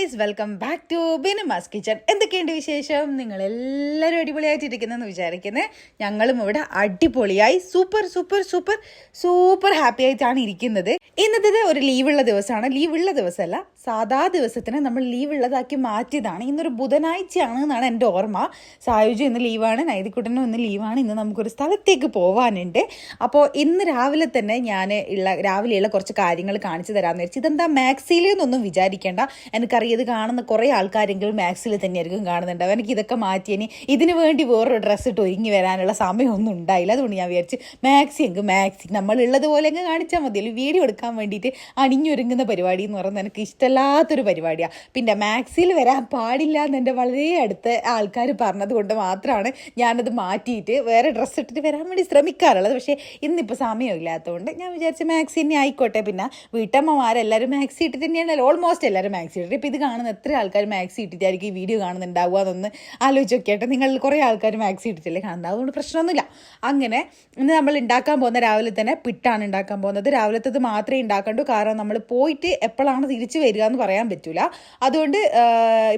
Guys welcome back to ബിനുമാസ് kitchen. എന്തൊക്കെയുണ്ട് വിശേഷം? നിങ്ങൾ എല്ലാവരും അടിപൊളിയായിട്ടിരിക്കുന്നെന്ന് വിചാരിക്കുന്നത് ഞങ്ങളും ഇവിടെ അടിപൊളിയായി super super super super happy ആയിട്ടാണ് ഇരിക്കുന്നത്. ഇന്നത്തെ ഒരു ലീവുള്ള ദിവസമാണ്. ലീവുള്ള ദിവസമല്ല സാധാ ദിവസത്തിന് നമ്മൾ ലീവ് ഉള്ളതാക്കി മാറ്റിയതാണ്. ഇന്നൊരു ബുധനാഴ്ചയാണ് എന്നാണ് എന്റെ ഓർമ്മ. സായുജി ഇന്ന് ലീവാണ് നൈതിക്കുട്ടനും ഇന്ന് ലീവാണ് ഇന്ന് നമുക്കൊരു സ്ഥലത്തേക്ക് പോകാനുണ്ട് അപ്പോൾ ഇന്ന് രാവിലെ തന്നെ ഞാൻ ഉള്ള രാവിലെയുള്ള കുറച്ച് കാര്യങ്ങൾ കാണിച്ചു തരാമെന്ന് വിചാരിച്ചു ഇതെന്താ മാക്സിയിൽ എന്നൊന്നും വിചാരിക്കേണ്ട. എനിക്കറിയാം ഇത് കാണുന്ന കുറേ ആൾക്കാരെങ്കിലും മാക്സിൽ തന്നെയായിരിക്കും കാണുന്നുണ്ടാവും എനിക്ക് ഇതൊക്കെ മാറ്റി ഇനി ഇതിന് വേണ്ടി വേറൊരു ഡ്രസ്സ് ഇട്ട് ഒരുങ്ങി വരാനുള്ള സമയമൊന്നും ഉണ്ടായില്ല. അതുകൊണ്ട് ഞാൻ വിചാരിച്ച് മാക്സി എങ്കിൽ മാക്സി. നമ്മളുള്ളത് പോലെ അങ്ങ് കാണിച്ചാൽ മതിയല്ലോ. വീഡിയോ എടുക്കാൻ വേണ്ടിയിട്ട് അണിഞ്ഞൊരുങ്ങുന്ന പരിപാടി എന്ന് പറയുന്നത് എനിക്ക് ഇഷ്ടമല്ലാത്തൊരു പരിപാടിയാണ് പിന്നെ മാക്സിയിൽ വരാൻ പാടില്ല എന്ന് വളരെ അടുത്ത ആൾക്കാർ പറഞ്ഞത് കൊണ്ട് മാത്രമാണ് ഞാനത് മാറ്റിയിട്ട് വേറെ ഡ്രസ്സ് ഇട്ടിട്ട് വരാൻ വേണ്ടി ശ്രമിക്കാറുള്ളത്. പക്ഷേ ഇന്നിപ്പോൾ സമയമില്ലാത്തതുകൊണ്ട് ഞാൻ വിചാരിച്ചു മാക്സി തന്നെ ആയിക്കോട്ടെ. പിന്നെ വീട്ടമ്മമാരെല്ലാവരും മാക്സി ഇട്ടിട്ട് തന്നെയാണല്ലോ ഓൾമോസ്റ്റ് എല്ലാവരും മാക്സി ഇട്ടിട്ട്. ഇപ്പോൾ ഇത് കാണുന്ന എത്ര ആൾക്കാർ മാക്സി ഇട്ടിട്ടായിരിക്കും ഈ വീഡിയോ കാണുന്നുണ്ടാവുക എന്നൊന്ന് ആലോചിച്ച് നിങ്ങൾ കുറേ ആൾക്കാർ മാക്സി ഇട്ടിട്ടില്ലേ കാണുന്നത്. അതുകൊണ്ട് പ്രശ്നമൊന്നുമില്ല. അങ്ങനെ ഇന്ന് നമ്മൾ ഉണ്ടാക്കാൻ പോകുന്ന രാവിലെ തന്നെ പിട്ടാണ് ഉണ്ടാക്കാൻ പോകുന്നത്. രാവിലത്തത് മാത്രമേ ഉണ്ടാക്കണ്ടൂ. കാരണം നമ്മൾ പോയിട്ട് എപ്പോഴാണ് തിരിച്ചു വരിക എന്ന് പറയാൻ പറ്റൂല. അതുകൊണ്ട്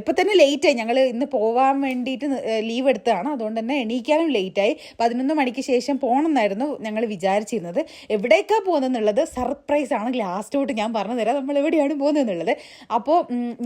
ഇപ്പം തന്നെ ലേറ്റായി ഞങ്ങൾ ഇന്ന് പോകാൻ വേണ്ടിയിട്ട് ലീവ് എടുത്തതാണ്. അതുകൊണ്ട് തന്നെ എണീക്കാനും ലേറ്റായി പതിനൊന്ന് മണിക്ക് ശേഷം പോകണം എന്നായിരുന്നു ഞങ്ങൾ വിചാരിച്ചിരുന്നത്. എവിടേക്കാണ് പോകുന്നതെന്നുള്ളത് സർപ്രൈസ് ആണ്. ലാസ്റ്റോട്ട് ഞാൻ പറഞ്ഞു തരാം. നമ്മൾ എവിടെയാണ് പോകുന്നതെന്നുള്ളത്. അപ്പോൾ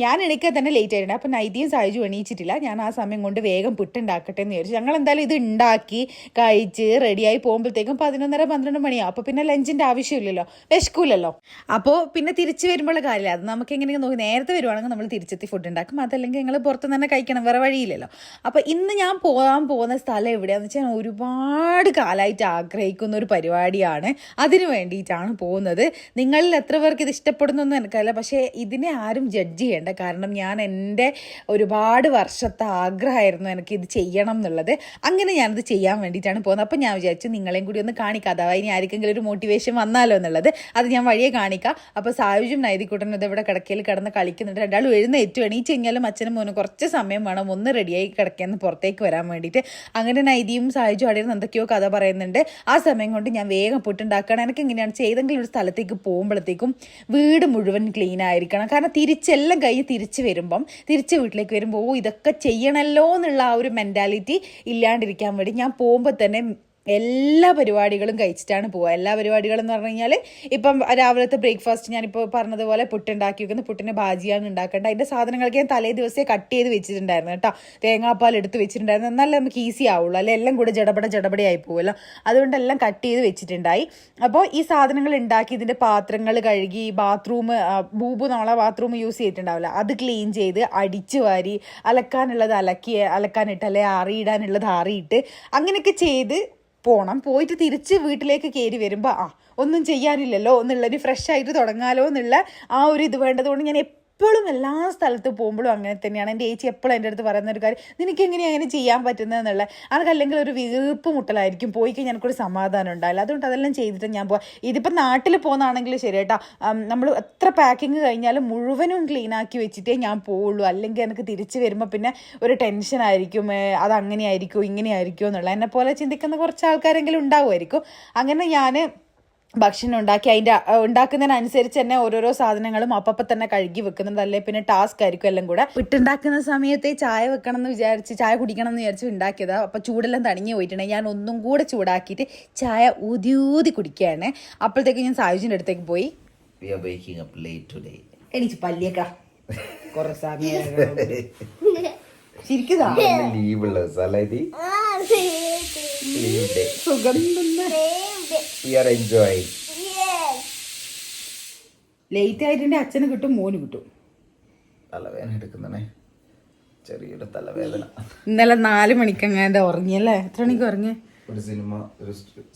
ഞാൻ എണീക്കാൻ തന്നെ ലേറ്റ് ആയിട്ടുണ്ട്. അപ്പോൾ നൈതിയും സായിജും എണീച്ചിട്ടില്ല. ഞാൻ ആ സമയം കൊണ്ട് വേഗം പുട്ടുണ്ടാക്കട്ടെ എന്ന് വിചാരിച്ചു. ഞങ്ങൾ എന്തായാലും ഇത് ഉണ്ടാക്കി കഴിച്ച് റെഡിയായി പോകുമ്പോഴത്തേക്കും പതിനൊന്നര പന്ത്രണ്ട് മണിയാവും. അപ്പോൾ പിന്നെ ലഞ്ചിന്റെ ആവശ്യമില്ലല്ലോ. വിശക്കൂലല്ലോ. അപ്പോൾ പിന്നെ തിരിച്ചു വരുമ്പോഴുള്ള കാര്യമില്ല. അത് നമുക്ക് എങ്ങനെയാണ് നോക്കി നേരത്തെ വരുവാണെങ്കിൽ നമ്മൾ തിരിച്ചെത്തി ഫുഡ് ഉണ്ടാക്കും. അതല്ലെങ്കിൽ നിങ്ങൾ പുറത്ത് തന്നെ കഴിക്കണം. വേറെ വഴിയില്ലല്ലോ. അപ്പോൾ ഇന്ന് ഞാൻ പോകാൻ പോകുന്ന സ്ഥലം എവിടെയാണെന്ന് വെച്ചാൽ ഒരുപാട് കാലമായിട്ട് ആഗ്രഹിക്കുന്ന ഒരു പരിപാടിയാണ്. അതിന് വേണ്ടിയിട്ടാണ് പോകുന്നത്. നിങ്ങളിൽ എത്ര പേർക്ക് ഇത് ഇഷ്ടപ്പെടുന്നൊന്നും എനിക്കറിയില്ല. പക്ഷേ ഇതിനെ ആരും ജഡ്ജ് ചെയ്യേണ്ട. കാരണം ഞാൻ എന്റെ ഒരുപാട് വർഷത്തെ ആഗ്രഹമായിരുന്നു എനിക്ക് ഇത് ചെയ്യണം എന്നുള്ളത്. അങ്ങനെ ഞാനത് ചെയ്യാൻ വേണ്ടിയിട്ടാണ് പോകുന്നത്. അപ്പോൾ ഞാൻ വിചാരിച്ചു നിങ്ങളെയും കൂടി ഒന്ന് കാണിക്കാം. അഥവാ ഇനി ആർക്കെങ്കിലും ഒരു മോട്ടിവേഷൻ വന്നാലോ എന്നുള്ളത്. അത് ഞാൻ വഴിയെ കാണിക്കാം. അപ്പോൾ സായുജും നൈതികൂട്ടൻ ഇത് ഇവിടെ കിടക്കയിൽ കിടന്ന് കളിക്കുന്നുണ്ട്. രണ്ടാളും എഴുന്നേറ്റ്. എണീച്ച് കഴിഞ്ഞാലും അച്ഛനും മോനും കുറച്ച് സമയം വേണം ഒന്ന് റെഡിയായി കിടക്കുന്ന പുറത്തേക്ക് വരാൻ വേണ്ടിയിട്ട്. അങ്ങനെ നൈതിയും സായുജും അവിടെ എന്തൊക്കെയോ കഥ പറയുന്നുണ്ട്. ആ സമയം കൊണ്ട് ഞാൻ വേഗം പുട്ടുണ്ടാക്കണം എനിക്ക് എങ്ങനെയാണ് ചെയ്തെങ്കിലും ഒരു സ്ഥലത്തേക്ക് പോകുമ്പോഴത്തേക്കും വീട് മുഴുവൻ ക്ലീൻ ആയിരിക്കണം. കാരണം തിരിച്ചെല്ലാം കഴിഞ്ഞ് തിരിച്ച് വരുമ്പം തിരിച്ച് വീട്ടിലേക്ക് വരുമ്പോൾ ഇതൊക്കെ ചെയ്യണമല്ലോ എന്നുള്ള ആ ഒരു മെന്റാലിറ്റി ഇല്ലാണ്ടിരിക്കാൻ വേണ്ടി ഞാൻ പോകുമ്പോൾ തന്നെ എല്ലാ പരിപാടികളും കഴിച്ചിട്ടാണ് പോവുക. എല്ലാ പരിപാടികളും എന്ന് പറഞ്ഞു കഴിഞ്ഞാൽ ഇപ്പം രാവിലത്തെ ബ്രേക്ക്ഫാസ്റ്റ് ഞാനിപ്പോൾ പറഞ്ഞതുപോലെ പുട്ടുണ്ടാക്കി വെക്കുന്ന. പുട്ടിന് ഭാജിയാണ് ഉണ്ടാക്കേണ്ടത്. അതിന്റെ സാധനങ്ങളൊക്കെ ഞാൻ തലേ ദിവസമേ കട്ട് ചെയ്ത് വെച്ചിട്ടുണ്ടായിരുന്നു കേട്ടോ. തേങ്ങാപ്പാൽ എടുത്ത് വെച്ചിട്ടുണ്ടായിരുന്നു. എന്നാലേ നമുക്ക് ഈസി ആവുള്ളൂ. അല്ലെ? എല്ലാം കൂടെ ജടപട ജടപടയായി പോകുമല്ലോ അതുകൊണ്ടെല്ലാം കട്ട് ചെയ്ത് വെച്ചിട്ടുണ്ടായി. അപ്പോൾ ഈ സാധനങ്ങൾ ഉണ്ടാക്കി ഇതിന്റെ പാത്രങ്ങൾ കഴുകി ബാത്റൂം ബൂബു നമ്മളെ ബാത്റൂം യൂസ് ചെയ്തിട്ടുണ്ടാവില്ല. അത് ക്ലീൻ ചെയ്ത് അടിച്ചു വാരി അലക്കാനുള്ളത് അലക്കി അലക്കാനിട്ട് അല്ലെ ആറിയിടാനുള്ളത് ആറിയിട്ട് അങ്ങനെയൊക്കെ ചെയ്ത് പോകണം പോയിട്ട് തിരിച്ച് വീട്ടിലേക്ക് കയറി വരുമ്പോൾ ആ ഒന്നും ചെയ്യാനില്ലല്ലോ എന്നുള്ളൊരു ഫ്രഷ് ആയിട്ട് തുടങ്ങാലോ എന്നുള്ള ആ ഒരു ഇത് വേണ്ടതുകൊണ്ട് ഞാൻ എപ്പോഴും എല്ലാ സ്ഥലത്ത് പോകുമ്പോഴും അങ്ങനെ തന്നെയാണ്. എന്റെ ഏച്ചി എപ്പോഴും എന്റെ അടുത്ത് പറയുന്ന ഒരു കാര്യം നിനക്ക് എങ്ങനെയാണ് അങ്ങനെ ചെയ്യാൻ പറ്റുന്നതെന്നുള്ള ആൾക്കല്ലെങ്കിൽ ഒരു വീർപ്പ് മുട്ടലായിരിക്കും. പോയി കഴിഞ്ഞാൽ എനിക്കൊരു സമാധാനം ഉണ്ടാവില്ല. അതുകൊണ്ട് അതെല്ലാം ചെയ്തിട്ട് ഞാൻ പോവാം. ഇതിപ്പോൾ നാട്ടിൽ പോകുന്നതാണെങ്കിൽ ശരി കേട്ടോ. നമ്മൾ എത്ര പാക്കിങ് കഴിഞ്ഞാലും മുഴുവനും ക്ലീൻ ആക്കി വെച്ചിട്ടേ ഞാൻ പോവുള്ളൂ. അല്ലെങ്കിൽ എനിക്ക് തിരിച്ച് വരുമ്പോൾ പിന്നെ ഒരു ടെൻഷൻ ആയിരിക്കും. അത് അങ്ങനെയായിരിക്കും ഇങ്ങനെയായിരിക്കും എന്നുള്ള. എന്നെ പോലെ ചിന്തിക്കുന്ന കുറച്ച് ആൾക്കാരെങ്കിലും ഉണ്ടാവുമായിരിക്കും. അങ്ങനെ ഞാൻ ഭക്ഷണം ഉണ്ടാക്കി അതിന്റെ ഉണ്ടാക്കുന്നതിനനുസരിച്ച് തന്നെ ഓരോരോ സാധനങ്ങളും അപ്പം തന്നെ കഴുകി വെക്കുന്നതല്ലേ അല്ലെ? പിന്നെ ടാസ്ക് ആയിരിക്കും എല്ലാം കൂടെ. വിട്ടുണ്ടാക്കുന്ന സമയത്തെ ചായ വെക്കണം എന്ന് വിചാരിച്ച് ചായ കുടിക്കണം എന്ന് വിചാരിച്ച് ഉണ്ടാക്കിയതാണ് അപ്പം ചൂടെല്ലാം തണിഞ്ഞു പോയിട്ടുണ്ടെങ്കിൽ ഞാൻ ഒന്നും കൂടെ ചൂടാക്കിയിട്ട് ചായ ഊതി ഊതി കുടിക്കുകയാണ്. അപ്പോഴത്തേക്ക് ഞാൻ സായുജിന്റെ അടുത്തേക്ക് പോയി. We are waking up late today. എനിക്ക് പല്ലിയേക്കാം കുറെ സമയം ശരിക്കുതാ ലീവുള്ള ദിവസം ഇത് ലീവ് ഡേ സുഖം തന്നെ. വി ആർ എൻജോയിങ് ലേറ്റ് ആയിട്ടുണ്ടെങ്കിൽ അച്ഛന് കിട്ടും മോന് കിട്ടും. തലവേദന എടുക്കുന്നേ ചെറിയൊരു തലവേദന. ഇന്നലെ നാല് മണിക്ക് അങ്ങനെ ഉറങ്ങിയല്ലേ എത്ര മണിക്ക് ഉറങ്ങി? ഒരു സിനിമ ഒരു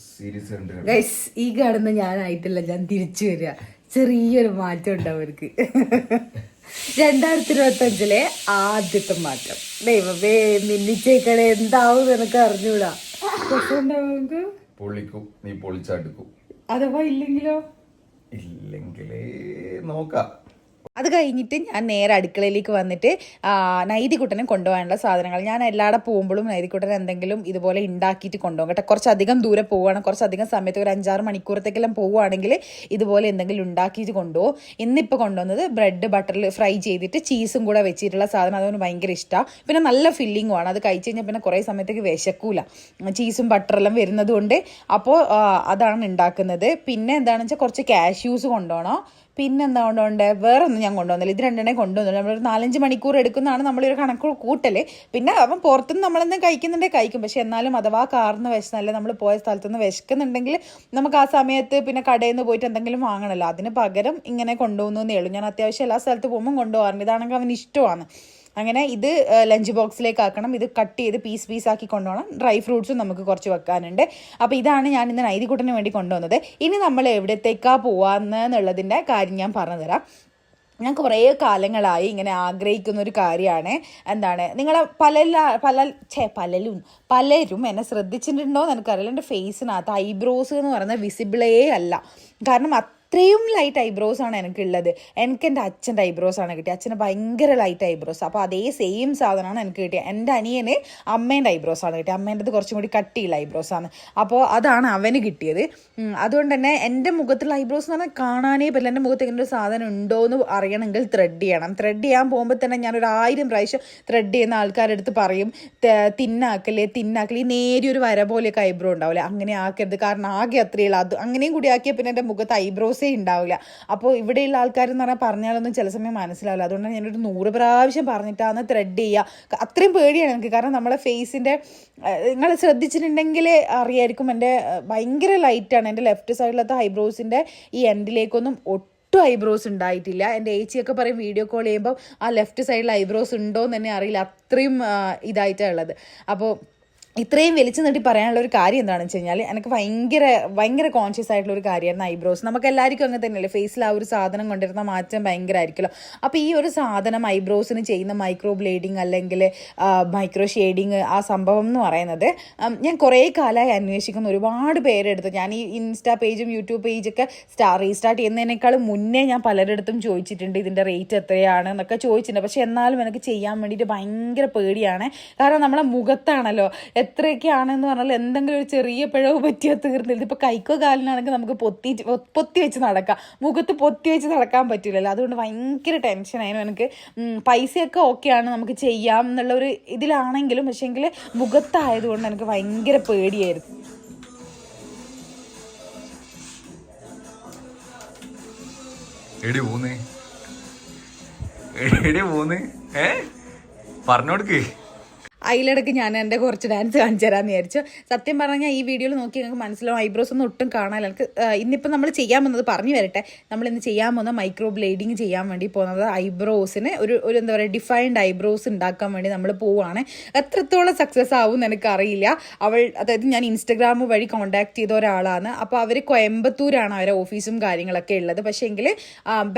സീരീസ് ഉണ്ട് ഗൈസ് ഈ കാണുന്ന ഞാനായിട്ടില്ല ഞാൻ തിരിച്ചു വരിക. ചെറിയൊരു മാറ്റം ഉണ്ടാവും അവർക്ക്. രണ്ടായിരത്തി ഇരുപത്തി അഞ്ചിലെ ആദ്യത്തെ മാറ്റം ദൈവമേ മിന്നിച്ചേക്കണേ എന്താവും എനിക്ക് അറിഞ്ഞൂടാ. രസമുണ്ടാവും നമുക്ക്? പൊളിക്കും. നീ പൊളിച്ചടുക്കും അഥവാ ഇല്ലെങ്കിലോ? ഇല്ലെങ്കിലേ നോക്കാം. അത് കഴിഞ്ഞിട്ട് ഞാൻ നേരെ അടുക്കളയിലേക്ക് വന്നിട്ട് നൈതികുട്ടനെ കൊണ്ടുപോകാനുള്ള സാധനങ്ങൾ. ഞാൻ എല്ലാവിടെ പോകുമ്പോഴും നൈതികുട്ടൻ എന്തെങ്കിലും ഇതുപോലെ ഉണ്ടാക്കിയിട്ട് കൊണ്ടുപോകും കേട്ടോ. കുറച്ചധികം ദൂരെ പോവുകയാണ് കുറച്ചധികം സമയത്ത് ഒരു അഞ്ചാറ് മണിക്കൂറത്തേക്കെല്ലാം പോവുകയാണെങ്കിൽ ഇതുപോലെ എന്തെങ്കിലും ഉണ്ടാക്കിയിട്ട് കൊണ്ടുപോകും. ഇന്നിപ്പോൾ കൊണ്ടുവന്നത് ബ്രെഡ് ബട്ടറിൽ ഫ്രൈ ചെയ്തിട്ട് ചീസും കൂടെ വെച്ചിട്ടുള്ള സാധനം. അതുകൊണ്ട് ഭയങ്കര ഇഷ്ടമാണ് പിന്നെ നല്ല ഫില്ലിങ്ങും ആണ്. അത് കഴിച്ച് കഴിഞ്ഞാൽ പിന്നെ കുറേ സമയത്തേക്ക് വിശക്കൂല. ചീസും ബട്ടറെല്ലാം വരുന്നത് കൊണ്ട്. അപ്പോൾ അതാണ് ഉണ്ടാക്കുന്നത് പിന്നെ എന്താണെന്ന് വെച്ചാൽ കുറച്ച് കാഷ്യൂസ് കൊണ്ടുപോകണം. പിന്നെ എന്താ കൊണ്ടുപോകണ്ടേ വേറെ ഒന്നും ഞാൻ കൊണ്ടുവന്നില്ല ഇത് രണ്ടെണ്ണേ കൊണ്ടുവന്നില്ല നമ്മളൊരു നാലഞ്ച് മണിക്കൂർ എടുക്കുന്നതാണ് നമ്മളൊരു കണക്ക് കൂട്ടൽ. പിന്നെ അവൻ പുറത്തുനിന്ന് നമ്മളെന്തെങ്കിലും കഴിക്കുന്നുണ്ടെങ്കിൽ കഴിക്കും. പക്ഷെ എന്നാലും അഥവാ കാർന്ന് വിശന്നല്ലേ നമ്മൾ പോയ സ്ഥലത്തുനിന്ന് വിശക്കുന്നുണ്ടെങ്കിൽ നമുക്ക് ആ സമയത്ത് പിന്നെ കടയിൽ നിന്ന് പോയിട്ട് എന്തെങ്കിലും വാങ്ങണമല്ലോ അതിന് പകരം ഇങ്ങനെ കൊണ്ടുപോകുന്നേ ഉള്ളൂ. ഞാൻ അത്യാവശ്യം എല്ലാ സ്ഥലത്ത് പോകുമ്പോൾ കൊണ്ടുപോകാറുണ്ട്. ഇതാണെങ്കിൽ അവൻ ഇഷ്ടമാണ്. അങ്ങനെ ഇത് ലഞ്ച് ബോക്സിലേക്ക് ആക്കണം ഇത് കട്ട് ചെയ്ത് പീസ് പീസ് ആക്കി കൊണ്ടുപോകണം ഡ്രൈ ഫ്രൂട്ട്സും നമുക്ക് കുറച്ച് വെക്കാനുണ്ട്. അപ്പോൾ ഇതാണ് ഞാൻ ഇന്ന് നൈതികുട്ടന് വേണ്ടി കൊണ്ടുവന്നത്. ഇനി നമ്മൾ എവിടത്തേക്കാണ് പോവാന്നുള്ളതിന്റെ കാര്യം ഞാൻ പറഞ്ഞുതരാം. ഞാൻ കുറേ കാലങ്ങളായി ഇങ്ങനെ ആഗ്രഹിക്കുന്ന ഒരു കാര്യമാണ്. എന്താണ്? നിങ്ങളെ പല പല ഛേ പലരും പലരും എന്നെ ശ്രദ്ധിച്ചിട്ടുണ്ടോ എന്ന് എനിക്കറിയില്ല എന്റെ ഫേസിനകത്ത് ഐബ്രോസ് എന്ന് പറയുന്നത് വിസിബിളേ അല്ല. കാരണം അത്രയും ലൈറ്റ് ഐബ്രോസ് ആണ് എനിക്കുള്ളത്. എനിക്ക് എന്റെ അച്ഛന്റെ ഐബ്രോസ് ആണ് കിട്ടിയത്. അച്ഛന് ഭയങ്കര ലൈറ്റ് ഐബ്രോസ് അപ്പോൾ അതേ സെയിം സാധനമാണ് എനിക്ക് കിട്ടിയത്. എന്റെ അനിയന് അമ്മേന്റെ ഐബ്രോസ് ആണ് കിട്ടിയത്. അമ്മേന്റെത് കുറച്ചും കൂടി കട്ടിയുള്ള ഐബ്രോസ് ആണ്. അപ്പോൾ അതാണ് അവന് കിട്ടിയത്. അതുകൊണ്ട് തന്നെ എന്റെ മുഖത്തുള്ള ഐബ്രോസ് എന്ന് പറഞ്ഞാൽ കാണാനേ പറ്റില്ല. എന്റെ മുഖത്ത് ഇങ്ങനെ ഒരു സാധനം ഉണ്ടോ എന്ന് അറിയണമെങ്കിൽ ത്രെഡ് ചെയ്യണം. ത്രെഡ് ചെയ്യാൻ പോകുമ്പോൾ തന്നെ ഞാൻ ഒരു ആയിരം പ്രാവശ്യം ത്രെഡ് ചെയ്യുന്ന ആൾക്കാരുടെ അടുത്ത് പറയും "ത- തിന്നാക്കല്ലേ തിന്നാക്കല്ലേ ഈ നേരിയൊരു വര പോലെയൊക്കെ ഐബ്രോ ഉണ്ടാവില്ല? അങ്ങനെ ആക്കരുത്. കാരണം ആകെ അത്രയുള്ള അത് അങ്ങനെയും കൂടി ആക്കിയാൽ പിന്നെ എന്റെ മുഖത്ത് ഐബ്രോസേ ഉണ്ടാവില്ല അപ്പോൾ ഇവിടെയുള്ള ആൾക്കാരെന്ന് പറഞ്ഞാൽ പറഞ്ഞാലൊന്നും ചില സമയം മനസ്സിലാവില്ല. അതുകൊണ്ട് ഞാനൊരു നൂറ് പ്രാവശ്യം പറഞ്ഞിട്ടാണ് ത്രെഡ് ചെയ്യുക അത്രയും പേടിയാണ് എനിക്ക്. കാരണം നമ്മളെ ഫേസിന്റെ നിങ്ങൾ ശ്രദ്ധിച്ചിട്ടുണ്ടെങ്കിൽ അറിയായിരിക്കും എന്റെ ഭയങ്കര ലൈറ്റാണ് എന്റെ ലെഫ്റ്റ് സൈഡിലത്തെ ഹൈബ്രോസിന്റെ ഈ എൻഡിലേക്കൊന്നും ഒട്ടും ഐബ്രോസ് ഉണ്ടായിട്ടില്ല എന്റെ ഏച്ചിയൊക്കെ പറയും വീഡിയോ കോൾ ചെയ്യുമ്പോൾ ആ ലെഫ്റ്റ് സൈഡിൽ ഐബ്രോസ് ഉണ്ടോ എന്ന് തന്നെ അറിയില്ല. അത്രയും ഇതായിട്ടാണ് ഉള്ളത്. അപ്പോൾ ഇത്രയും വലിച്ചു നീട്ടി പറയാനുള്ള ഒരു കാര്യം എന്താണെന്ന് വെച്ച് കഴിഞ്ഞാൽ എനിക്ക് ഭയങ്കര ഭയങ്കര കോൺഷ്യസ് ആയിട്ടുള്ള ഒരു കാര്യമായിരുന്നു ഐബ്രോസ്. നമുക്ക് എല്ലാവർക്കും അങ്ങനെ തന്നെയല്ലേ? ഫേസിൽ ആ ഒരു സാധനം കൊണ്ടിരുന്ന മാറ്റം ഭയങ്കര ആയിരിക്കുമല്ലോ അപ്പോൾ ഈ ഒരു സാധനം ഐബ്രോസിന് ചെയ്യുന്ന മൈക്രോ ബ്ലേഡിങ് അല്ലെങ്കിൽ മൈക്രോ ഷെയ്ഡിങ് ആ സംഭവം എന്ന് പറയുന്നത് ഞാൻ കുറേ കാലമായി അന്വേഷിക്കുന്ന ഒരുപാട് പേരെടുത്ത് ഞാൻ ഈ ഇൻസ്റ്റാ പേജും യൂട്യൂബ് പേജൊക്കെ സ്റ്റാർ റീസ്റ്റാർട്ട് ചെയ്യുന്നതിനേക്കാളും മുന്നേ ഞാൻ പലരിടത്തും ചോദിച്ചിട്ടുണ്ട് ഇതിന്റെ റേറ്റ് എത്രയാണ് എന്നൊക്കെ ചോദിച്ചിട്ടുണ്ട്. പക്ഷേ എന്നാലും എനിക്ക് ചെയ്യാൻ വേണ്ടിയിട്ട് ഭയങ്കര പേടിയാണ്. കാരണം നമ്മളെ മുഖത്താണല്ലോ എത്രയൊക്കെയാണെന്ന് പറഞ്ഞാൽ എന്തെങ്കിലും ഒരു ചെറിയ പിഴവ് പറ്റിയാൽ തീർന്നില്ല. ഇതിപ്പോൾ കൈക്കോ കാലിനാണെങ്കിൽ നമുക്ക് പൊത്തി പൊത്തി വെച്ച് നടക്കാം. മുഖത്ത് പൊത്തി വെച്ച് നടക്കാൻ പറ്റില്ലല്ലോ. അതുകൊണ്ട് ഭയങ്കര ടെൻഷനായിരുന്നു എനിക്ക് പൈസയൊക്കെ ഓക്കെയാണ് നമുക്ക് ചെയ്യാം എന്നുള്ള ഒരു ഇതിലാണെങ്കിലും പക്ഷേങ്കിൽ മുഖത്തായതുകൊണ്ട് എനിക്ക് ഭയങ്കര പേടിയായിരുന്നു. പറഞ്ഞോടുക്ക് അതിലിടയ്ക്ക് ഞാൻ എന്റെ കുറച്ച് ഡാൻസ് കാണിച്ചു തരാമെന്ന് വിചാരിച്ചു. സത്യം പറഞ്ഞാൽ ഈ വീഡിയോയിൽ നോക്കി നിങ്ങൾക്ക് മനസ്സിലാവും ഐബ്രോസ് ഒന്നും ഒട്ടും കാണാനില്ല. എനിക്ക് ഇന്നിപ്പോൾ നമ്മൾ ചെയ്യാൻ വന്നത് പറഞ്ഞു വരട്ടെ. നമ്മൾ ഇന്ന് ചെയ്യാൻ പോകുന്ന മൈക്രോ ബ്ലേഡിങ് ചെയ്യാൻ വേണ്ടി പോകുന്നത് ഐബ്രോസിന് ഒരു ഒരു എന്താ പറയുക ഡിഫൈൻഡ് ഐബ്രോസ് ഉണ്ടാക്കാൻ വേണ്ടി നമ്മൾ പോവുകയാണ് എത്രത്തോളം സക്സസ് ആവും എനിക്കറിയില്ല. അവൾ അതായത് ഞാൻ ഇൻസ്റ്റഗ്രാം വഴി കോൺടാക്ട് ചെയ്ത ഒരാളാണ്. അപ്പോൾ അവർ കോയമ്പത്തൂരാണ് അവരെ ഓഫീസും കാര്യങ്ങളൊക്കെ ഉള്ളത്. പക്ഷേ എങ്കിൽ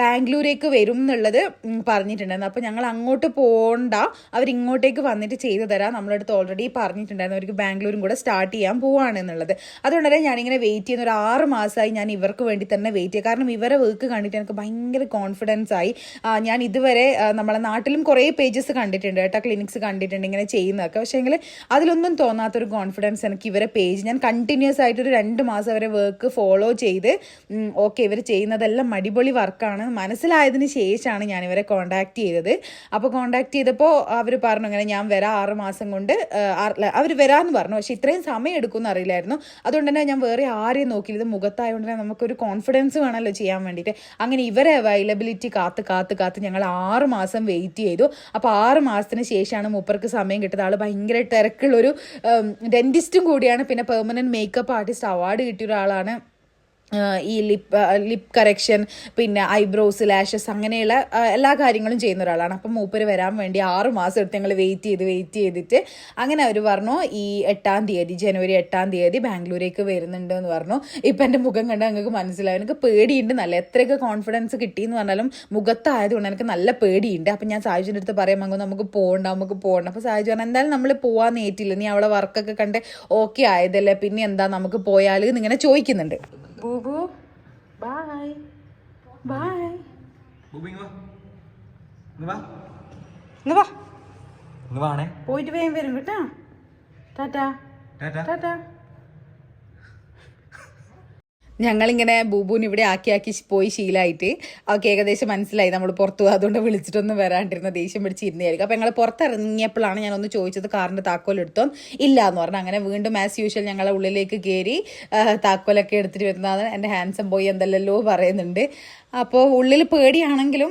ബാംഗ്ലൂരേക്ക് വരും എന്നുള്ളത് പറഞ്ഞിട്ടുണ്ടായിരുന്നു. അപ്പോൾ ഞങ്ങൾ അങ്ങോട്ട് പോകണ്ട അവരിങ്ങോട്ടേക്ക് വന്നിട്ട് ചെയ്തു തരാം. നമ്മളടുത്ത് ഓൾറെഡി പറഞ്ഞിട്ടുണ്ടായിരുന്നു. അവർക്ക് ബാംഗ്ലൂരും കൂടെ സ്റ്റാർട്ട് ചെയ്യാൻ പോവാണ് എന്നുള്ളത്. അതുകൊണ്ട് തന്നെ ഞാനിങ്ങനെ വെയിറ്റ് ചെയ്യുന്ന ഒരു ആറ് മാസമായി ഞാൻ ഇവർക്ക് വേണ്ടി തന്നെ വെയിറ്റ് ചെയ്യുക. കാരണം ഇവരെ വർക്ക് കണ്ടിട്ട് എനിക്ക് ഭയങ്കര കോൺഫിഡൻസ് ആയി. ഞാൻ ഇതുവരെ നമ്മളെ നാട്ടിലും കുറേ പേജസ് കണ്ടിട്ടുണ്ട് കേട്ടോ. ക്ലിനിക്സ് കണ്ടിട്ടുണ്ട് ഇങ്ങനെ ചെയ്യുന്നതൊക്കെ. പക്ഷേ എങ്കിൽ അതിലൊന്നും തോന്നാത്തൊരു കോൺഫിഡൻസ് എനിക്ക് ഇവരെ പേജ് ഞാൻ കണ്ടിന്യൂസ് ആയിട്ട് ഒരു രണ്ട് മാസം വരെ വർക്ക് ഫോളോ ചെയ്ത് ഓക്കെ ഇവർ ചെയ്യുന്നതെല്ലാം അടിപൊളി വർക്കാണ് മനസ്സിലായതിന് ശേഷമാണ് ഞാൻ ഇവരെ കോൺടാക്ട് ചെയ്തത്. അപ്പോൾ കോൺടാക്ട് ചെയ്തപ്പോൾ അവർ പറഞ്ഞു അങ്ങനെ ഞാൻ വരാം. ആറ് മാസം കൊണ്ട് അവർ വരാമെന്ന് പറഞ്ഞു. പക്ഷേ ഇത്രയും സമയം എടുക്കുമെന്ന് അറിയില്ലായിരുന്നു. അതുകൊണ്ട് തന്നെ ഞാൻ വേറെ ആരെയും നോക്കി ഇത് മുഖത്തായതുകൊണ്ട് തന്നെ നമുക്കൊരു കോൺഫിഡൻസ് വേണമല്ലോ ചെയ്യാൻ വേണ്ടിയിട്ട്. അങ്ങനെ ഇവരെ അവൈലബിലിറ്റി കാത്ത് കാത്ത് കാത്ത് ഞങ്ങൾ ആറ് മാസം വെയിറ്റ് ചെയ്തു. അപ്പോൾ ആറ് മാസത്തിന് ശേഷമാണ് മൂപ്പർക്ക് സമയം കിട്ടിയത്. ആൾ ഭയങ്കര തിരക്കുള്ളൊരു ഡെന്റിസ്റ്റും കൂടിയാണ്. പിന്നെ പെർമനന്റ് മേക്കപ്പ് ആർട്ടിസ്റ്റ് അവാർഡ് കിട്ടിയ ഒരാളാണ് ഈ ലിപ്പ് ലിപ്പ് കറക്ഷൻ പിന്നെ ഐബ്രോസ് ലാഷസ് അങ്ങനെയുള്ള എല്ലാ കാര്യങ്ങളും ചെയ്യുന്ന ഒരാളാണ്. അപ്പം മൂപ്പര് വരാൻ വേണ്ടി ആറ് മാസം എടുത്ത് ഞങ്ങൾ വെയിറ്റ് ചെയ്ത് വെയിറ്റ് ചെയ്തിട്ട് അങ്ങനെ അവർ പറഞ്ഞു ഈ എട്ടാം തീയതി ജനുവരി എട്ടാം തീയതി ബാംഗ്ലൂരേക്ക് വരുന്നുണ്ട് എന്ന് പറഞ്ഞു. ഇപ്പം എന്റെ മുഖം കണ്ട് ഞങ്ങൾക്ക് മനസ്സിലായി. എനിക്ക് പേടിയുണ്ട് നല്ല എത്രയൊക്കെ കോൺഫിഡൻസ് കിട്ടി എന്ന് പറഞ്ഞാലും മുഖത്തായതുകൊണ്ട് എനിക്ക് നല്ല പേടിയുണ്ട്. അപ്പം ഞാൻ സാഹചര്യന്റെ അടുത്ത് പറയാൻ മങ്ങോ നമുക്ക് പോകണ്ട നമുക്ക് പോകണ്ട. അപ്പോൾ സാഹചര്യം പറഞ്ഞു എന്തായാലും നമ്മൾ പോകാൻ നേറ്റില്ല നീ അവളെ വർക്കൊക്കെ കണ്ട് ഓക്കെ ആയതല്ലേ പിന്നെ എന്താ നമുക്ക് പോയാൽ എന്നിങ്ങനെ ചോദിക്കുന്നുണ്ട്. ബൈ ബൈ വാ. വാണേ. പോയിട്ട് വേഗം വരും കേട്ടാ. ടാറ്റാ. ടാറ്റാ. ഞങ്ങളിങ്ങനെ ബൂബൂന് ഇവിടെ ആക്കി ആക്കി പോയി ശീലമായിട്ട് അവൾക്ക് ഏകദേശം മനസ്സിലായി. നമ്മൾ പുറത്തു അതുകൊണ്ട് വിളിച്ചിട്ടൊന്നും വരാണ്ടിരുന്ന ദേഷ്യം പിടിച്ചിരുന്നായിരിക്കും അപ്പോൾ ഞങ്ങൾ പുറത്തിറങ്ങിയപ്പോഴാണ് ഞാനൊന്ന് ചോദിച്ചത് കാറിന്റെ താക്കോൽ എടുത്തോ ഇല്ല എന്ന് പറഞ്ഞു. അങ്ങനെ വീണ്ടും ആസ് യൂഷ്വൽ ഞങ്ങളെ ഉള്ളിലേക്ക് കയറി താക്കോലൊക്കെ എടുത്തിട്ട് വരുന്നതാണ്. എന്റെ ഹാൻസം പോയി എന്തല്ലോ പറയുന്നുണ്ട്. അപ്പോൾ ഉള്ളിൽ പേടിയാണെങ്കിലും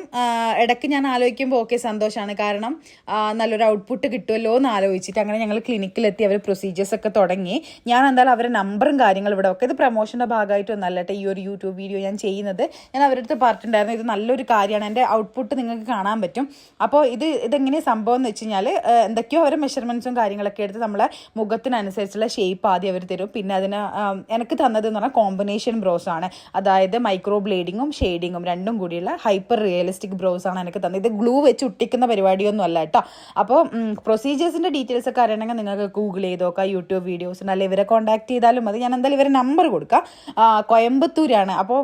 ഇടയ്ക്ക് ഞാൻ ആലോചിക്കുമ്പോൾ ഓക്കെ സന്തോഷമാണ് കാരണം നല്ലൊരു ഔട്ട്പുട്ട് കിട്ടുമല്ലോ എന്ന് ആലോചിച്ചിട്ട് അങ്ങനെ ഞങ്ങൾ ക്ലിനിക്കിലെത്തി അവർ പ്രൊസീജിയേഴ്സ് ഒക്കെ തുടങ്ങി. ഞാൻ എന്തായാലും അവരുടെ നമ്പറും കാര്യങ്ങളും ഇവിടെ ഒക്കെ ഇത് പ്രൊമോഷന്റെ ഭാഗമായിട്ടൊന്നല്ല കേട്ടോ ഈ ഒരു യൂട്യൂബ് വീഡിയോ ഞാൻ ചെയ്യുന്നത്. ഞാൻ അവരുടെ അടുത്ത് പറഞ്ഞിട്ടുണ്ടായിരുന്നു ഇത് നല്ലൊരു കാര്യമാണ് എന്റെ ഔട്ട്പുട്ട് നിങ്ങൾക്ക് കാണാൻ പറ്റും. അപ്പോൾ ഇത് ഇതെങ്ങനെയാണ് സംഭവം എന്ന് വെച്ച് കഴിഞ്ഞാൽ എന്തൊക്കെയോ അവരെ മെഷർമെന്റ്സും കാര്യങ്ങളൊക്കെ എടുത്ത് നമ്മളെ മുഖത്തിനനുസരിച്ചുള്ള ഷേപ്പ് ആദ്യം അവർ തരും. പിന്നെ അതിന് എനിക്ക് തന്നത് എന്ന് പറഞ്ഞാൽ കോമ്പിനേഷൻ ബ്രോസ് ആണ്. അതായത് മൈക്രോ ബ്ലേഡിങ്ങും ഷെയ്ഡിങ്ങും രണ്ടും കൂടിയുള്ള ഹൈപ്പർ റിയലിസ്റ്റിക് ബ്രോസ് ആണ് എനിക്ക് തന്നത്. ഇത് ഗ്ലൂ വെച്ച് ഒട്ടിക്കുന്ന പരിപാടിയൊന്നും അല്ല കേട്ടോ. അപ്പോൾ പ്രൊസീജിയേഴ്സിന്റെ ഡീറ്റെയിൽസ് ഒക്കെ അറിയണമെങ്കിൽ നിങ്ങൾക്ക് ഗൂഗിൾ ചെയ്ത് നോക്കാം യൂട്യൂബ് വീഡിയോസ് അല്ലെങ്കിൽ ഇവരെ കോൺടാക്ട് ചെയ്താലും മതി. ഞാൻ എന്തായാലും ഇവരെ നമ്പർ കൊടുക്കാം. കോയമ്പത്തൂരാണ്. അപ്പോൾ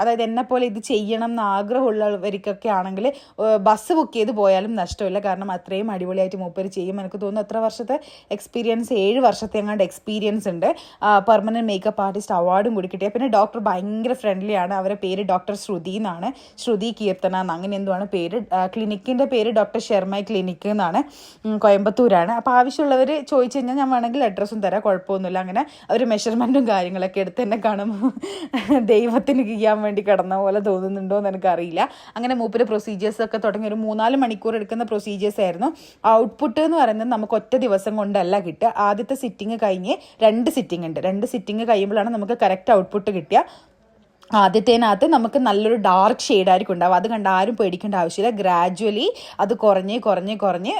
അതായത് എന്നെ പോലെ ഇത് ചെയ്യണം എന്ന് ആഗ്രഹമുള്ളവർക്കൊക്കെ ആണെങ്കിൽ ബസ് ബുക്ക് ചെയ്ത് പോയാലും നഷ്ടമില്ല. കാരണം അത്രയും അടിപൊളിയായിട്ട് മൂപ്പര് ചെയ്യും. എനിക്ക് തോന്നുന്നു എത്ര വർഷത്തെ എക്സ്പീരിയൻസ് ഏഴ് വർഷത്തെ എങ്ങാണ്ട് എക്സ്പീരിയൻസ് ഉണ്ട് പെർമനന്റ് മേക്കപ്പ് ആർട്ടിസ്റ്റ് അവാർഡും കൂടി കിട്ടിയ പിന്നെ ഡോക്ടർ ഭയങ്കര ഫ്രണ്ട്ലിയാണ് ആണ്. അവരുടെ പേര് ഡോക്ടർ ശ്രുതി എന്നാണ്. ശ്രുതി കീർത്തന എന്ന് അങ്ങനെ എന്തുവാണ് പേര്? ക്ലിനിക്കിന്റെ പേര് ഡോക്ടർ ശർമ്മ ക്ലിനിക്ക് എന്നാണ്. കോയമ്പത്തൂരാണ്. അപ്പോൾ ആവശ്യമുള്ളവർ ചോദിച്ചു കഴിഞ്ഞാൽ ഞാൻ വേണമെങ്കിൽ അഡ്രസ്സും തരാം. കുഴപ്പമൊന്നുമില്ല. അങ്ങനെ അവർ മെഷർമെന്റും കാര്യങ്ങളൊക്കെ എടുത്ത് തന്നെ കാണുമ്പോൾ ദൈവത്തിന് ചെയ്യാൻ വേണ്ടി കിടന്ന പോലെ തോന്നുന്നുണ്ടോ എന്ന് എനിക്കറിയില്ല. അങ്ങനെ മൂപ്പര് പ്രൊസീജിയേഴ്സ് ഒക്കെ തുടങ്ങി ഒരു മൂന്നാൽ മണിക്കൂർ എടുക്കുന്ന പ്രൊസീജിയേഴ്സ് ആയിരുന്നു. ഔട്ട്പുട്ട് എന്ന് പറയുന്നത് നമുക്ക് ഒറ്റ ദിവസം കൊണ്ടല്ല കിട്ടുക. ആദ്യത്തെ സിറ്റിംഗ് കഴിഞ്ഞ് രണ്ട് സിറ്റിംഗ് ഉണ്ട്. രണ്ട് സിറ്റിംഗ് കഴിയുമ്പോഴാണ് നമുക്ക് കറക്റ്റ് ഔട്ട്പുട്ട് കിട്ടുക. ആദ്യത്തേനകത്ത് നമുക്ക് നല്ലൊരു ഡാർക്ക് ഷെയ്ഡായിരിക്കും ഉണ്ടാവും അത് കണ്ട് ആരും പേടിക്കേണ്ട ആവശ്യമില്ല. ഗ്രാജുവലി അത് കുറഞ്ഞ് കുറഞ്ഞ് കുറഞ്ഞ്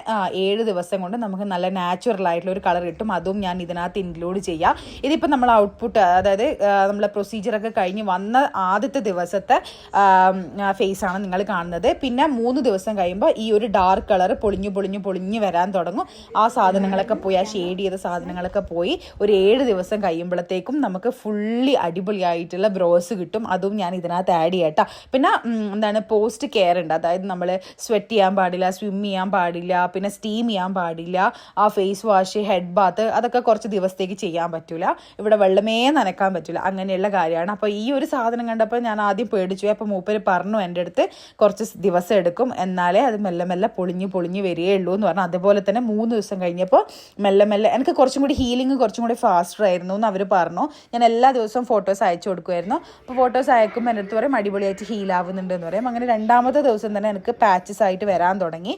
ഏഴ് ദിവസം കൊണ്ട് നമുക്ക് നല്ല നാച്ചുറൽ ആയിട്ടുള്ള ഒരു കളർ കിട്ടും. അതും ഞാൻ ഇതിനകത്ത് ഇൻക്ലൂഡ് ചെയ്യാം. ഇതിപ്പോൾ നമ്മൾ ഔട്ട്പുട്ട് അതായത് നമ്മളെ പ്രൊസീജിയറൊക്കെ കഴിഞ്ഞ് വന്ന ആദ്യത്തെ ദിവസത്തെ ഫേസ് ആണ് നിങ്ങൾ കാണുന്നത്. പിന്നെ മൂന്ന് ദിവസം കഴിയുമ്പോൾ ഈ ഒരു ഡാർക്ക് കളർ പൊളിഞ്ഞു പൊളിഞ്ഞു പൊളിഞ്ഞു വരാൻ തുടങ്ങും. ആ സാധനങ്ങളൊക്കെ പോയി ആ ഷെയ്ഡ് ചെയ്ത സാധനങ്ങളൊക്കെ പോയി ഒരു ഏഴ് ദിവസം കഴിയുമ്പോഴത്തേക്കും നമുക്ക് ഫുള്ളി അടിപൊളിയായിട്ടുള്ള ബ്രോസ് കിട്ടും. അതും ഞാൻ ഇതിനകത്ത് ആഡ് ചെയ്യാം കേട്ടോ പിന്നെ എന്താണ് പോസ്റ്റ് കെയർ ഉണ്ട്. അതായത് നമ്മൾ സ്വെറ്റ് ചെയ്യാൻ പാടില്ല സ്വിം ചെയ്യാൻ പാടില്ല പിന്നെ സ്റ്റീം ചെയ്യാൻ പാടില്ല ആ ഫേസ് വാഷ് ഹെഡ് ബാത്ത് അതൊക്കെ കുറച്ച് ദിവസത്തേക്ക് ചെയ്യാൻ പറ്റില്ല ഇവിടെ വെള്ളമേ നനക്കാൻ പറ്റില്ല അങ്ങനെയുള്ള കാര്യമാണ്. അപ്പോൾ ഈ ഒരു സാധനം കണ്ടപ്പോൾ ഞാൻ ആദ്യം പേടിച്ചു. അപ്പോൾ മൂപ്പര് പറഞ്ഞു എന്റെ അടുത്ത് കുറച്ച് ദിവസം എടുക്കും. എന്നാലേ അത് മെല്ലെ മെല്ലെ പൊളിഞ്ഞ് പൊളിഞ്ഞ് വരികയുള്ളൂ എന്ന് പറഞ്ഞു. അതുപോലെ തന്നെ മൂന്ന് ദിവസം കഴിഞ്ഞപ്പോൾ മെല്ലെ മെല്ലെ എനിക്ക് കുറച്ചും കൂടി ഹീലിംഗ് കുറച്ചും കൂടി ഫാസ്റ്റർ ആയിരുന്നു എന്ന് അവർ പറഞ്ഞു. ഞാൻ എല്ലാ ദിവസവും ഫോട്ടോസ് അയച്ചു കൊടുക്കുമായിരുന്നു അപ്പോൾ ഫോട്ടോസ് അയക്കുമ്പോൾ എന്റെ അടുത്ത് പറയും അടിപൊളിയായിട്ട് ഹീൽ ആവുന്നുണ്ട് എന്ന് പറയും. അങ്ങനെ രണ്ടാമത്തെ ദിവസം തന്നെ എനിക്ക് പാച്ചസ് ആയിട്ട് വരാൻ തുടങ്ങി.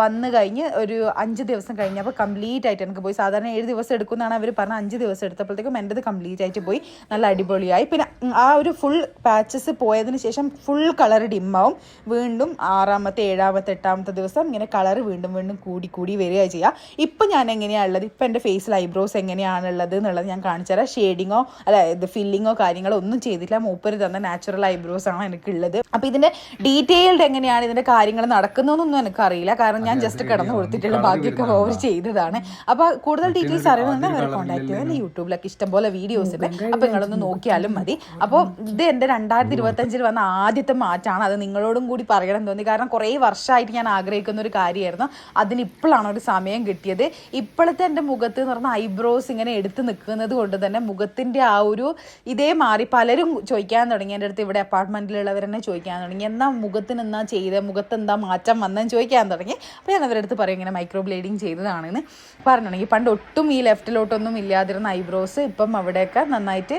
വന്നു വന്ന് കഴിഞ്ഞ് ഒരു അഞ്ച് ദിവസം കഴിഞ്ഞപ്പോൾ കംപ്ലീറ്റ് ആയിട്ട് എനിക്ക് പോയി. സാധാരണ ഏഴ് ദിവസം എടുക്കുന്നതാണ് അവർ പറഞ്ഞ അഞ്ച് ദിവസം എടുത്തപ്പോഴത്തേക്കും എന്റെത് കംപ്ലീറ്റ് ആയിട്ട് പോയി. നല്ല അടിപൊളിയായി. പിന്നെ ആ ഒരു ഫുൾ പാച്ചസ് പോയതിന് ശേഷം ഫുൾ കളർ ഡിമ്മാവും. വീണ്ടും ആറാമത്തെ ഏഴാമത്തെ എട്ടാമത്തെ ദിവസം ഇങ്ങനെ കളർ വീണ്ടും വീണ്ടും കൂടി കൂടി വരിക ചെയ്യുക ഇപ്പം ഞാൻ എങ്ങനെയാണ് ഉള്ളത്? ഇപ്പം എന്റെ ഫേസിൽ ഐബ്രോസ് എങ്ങനെയാണുള്ളത് എന്നുള്ളത് ഞാൻ കാണിച്ചു തരാം. ഷെയ്ഡിങ്ങോ അല്ല ഇത് ഫില്ലിങ്ങോ കാര്യങ്ങളോ ഒന്നും ചെയ്തിട്ടില്ല. മൂപ്പര് തന്ന നാച്ചുറൽ ഐബ്രോസ് ആണ് എനിക്കുള്ളത്. അപ്പോൾ ഇതിന്റെ ഡീറ്റെയിൽഡ് എങ്ങനെയാണ് ഇതിന്റെ കാര്യങ്ങൾ നടക്കുന്നതെന്നൊന്നും എനിക്കറിയില്ല. കാരണം ഞാൻ ജസ്റ്റ് കിടന്ന് കൊടുത്തിട്ടുള്ള ബാക്കിയൊക്കെ ഓവർ ചെയ്തതാണ്. അപ്പോൾ കൂടുതൽ ഡീറ്റെയിൽസ് അറിയണമെങ്കിൽ അവരെ കോൺടാക്ട് ചെയ്യാൻ യൂട്യൂബിലൊക്കെ ഇഷ്ടംപോലെ വീഡിയോസ് ഉണ്ട്. അപ്പോൾ നിങ്ങളൊന്ന് നോക്കിയാലും മതി. അപ്പോൾ ഇത് എന്റെ രണ്ടായിരത്തി ഇരുപത്തഞ്ചിൽ വന്ന ആദ്യത്തെ മാറ്റാണ്. അത് നിങ്ങളോടും കൂടി പറയണം തോന്നി. കാരണം കുറേ വർഷമായിട്ട് ഞാൻ ആഗ്രഹിക്കുന്ന ഒരു കാര്യമായിരുന്നു. അതിന് ഇപ്പോഴാണ് ഒരു സമയം കിട്ടിയത്. ഇപ്പോഴത്തെ എന്റെ മുഖത്ത് എന്ന് പറഞ്ഞാൽ ഐബ്രോസ് ഇങ്ങനെ എടുത്ത് നിൽക്കുന്നത് കൊണ്ട് തന്നെ മുഖത്തിന്റെ ആ ഒരു ഇതേ മാറി പലരും ചോദിക്കാൻ തുടങ്ങി. എന്റെ അടുത്ത് ഇവിടെ അപ്പാർട്ട്മെന്റിലുള്ളവർ തന്നെ ചോദിക്കാൻ തുടങ്ങി. എന്നാ മുഖത്തിന് എന്നാ ചെയ്ത്? മുഖത്ത് എന്താ മാറ്റം വന്നെന്ന് ചോദിക്കാൻ തുടങ്ങി. അപ്പോൾ ഞാൻ അവരുടെ അടുത്ത് പറയും ഇങ്ങനെ മൈക്രോ ബ്ലേഡിങ് ചെയ്തതാണെന്ന് പറഞ്ഞു തുടങ്ങി. പണ്ട് ഒട്ടും ഈ ലെഫ്റ്റിലോട്ടൊന്നും ഇല്ലാതിരുന്ന ഐബ്രോസ് ഇപ്പം അവിടെയൊക്കെ നന്നായിട്ട്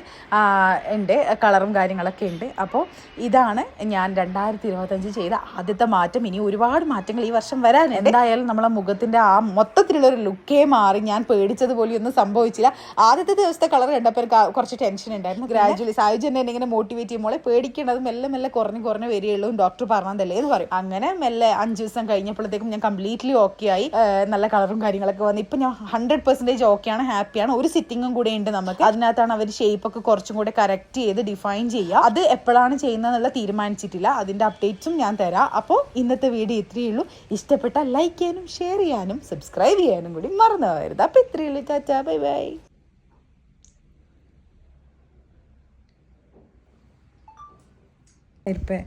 എന്റെ ഉണ്ട്. കളറും കാര്യങ്ങളൊക്കെ ഉണ്ട്. അപ്പോൾ ഇതാണ് ഞാൻ രണ്ടായിരത്തി ഇരുപത്തഞ്ച് ചെയ്ത ആദ്യത്തെ മാറ്റം. ഇനി ഒരുപാട് മാറ്റങ്ങൾ ഈ വർഷം വരാൻ എന്തായാലും നമ്മളെ മുഖത്തിന്റെ ആ മൊത്തത്തിലുള്ള ഒരു ലുക്കേ മാറി. ഞാൻ പേടിച്ചതുപോലെ ഒന്നും സംഭവിച്ചില്ല. ആദ്യത്തെ ദിവസത്തെ കളർ കണ്ടപ്പോൾ കുറച്ച് ടെൻഷൻ ഉണ്ടായിരുന്നു. ഗ്രാജുവലി സായുജ് എന്നെ ഇങ്ങനെ മോട്ടിവേറ്റ് ചെയ്യുമ്പോൾ പേടിക്കേണ്ടത് മെല്ലെ മെല്ലെ കുറഞ്ഞ് കുറഞ്ഞ് വരികയുള്ളൂ ഡോക്ടർ പറഞ്ഞതല്ലേ? എന്ന് പറയും. അങ്ങനെ മെല്ലെ അഞ്ച് ദിവസം കഴിഞ്ഞപ്പോഴത്തേക്കും ഞാൻ കംപ്ലീറ്റ്ലി ഓക്കെ ആയി. നല്ല കളറും കാര്യങ്ങളൊക്കെ വന്നു. ഇപ്പം ഞാൻ ഹൺഡ്രഡ് പെർസെന്റേജ് ഓക്കെയാണ് ഹാപ്പിയാണ് ഒരു സിറ്റിങ്ങും കൂടെ ഉണ്ട് നമുക്ക്. അതിനകത്താണ് അവർ ഷേപ്പ് ഒക്കെ കുറച്ചും കൂടെ കറക്റ്റ് ചെയ്ത് ഡിഫൈൻ ചെയ്യുക. അത് എപ്പോഴാണ് ചെയ്യുന്നതെന്നുള്ള തീരുമാനിച്ചിട്ടില്ല. അതിന്റെ അപ്ഡേറ്റ്സും ഞാൻ തരാം. അപ്പോൾ ഇന്നത്തെ വീഡിയോ ഇത്രയേ ഉള്ളൂ. ഇഷ്ടപ്പെട്ട ലൈക്ക് ചെയ്യാനും ഷെയർ ചെയ്യാനും സബ്സ്ക്രൈബ് ചെയ്യാനും കൂടി മറന്നു പോകരുത്. അപ്പോൾ ഇത്രയേ ഉള്ളൂ. ചാച്ചാ ബൈ ബൈ. ഇരിപ്പേ.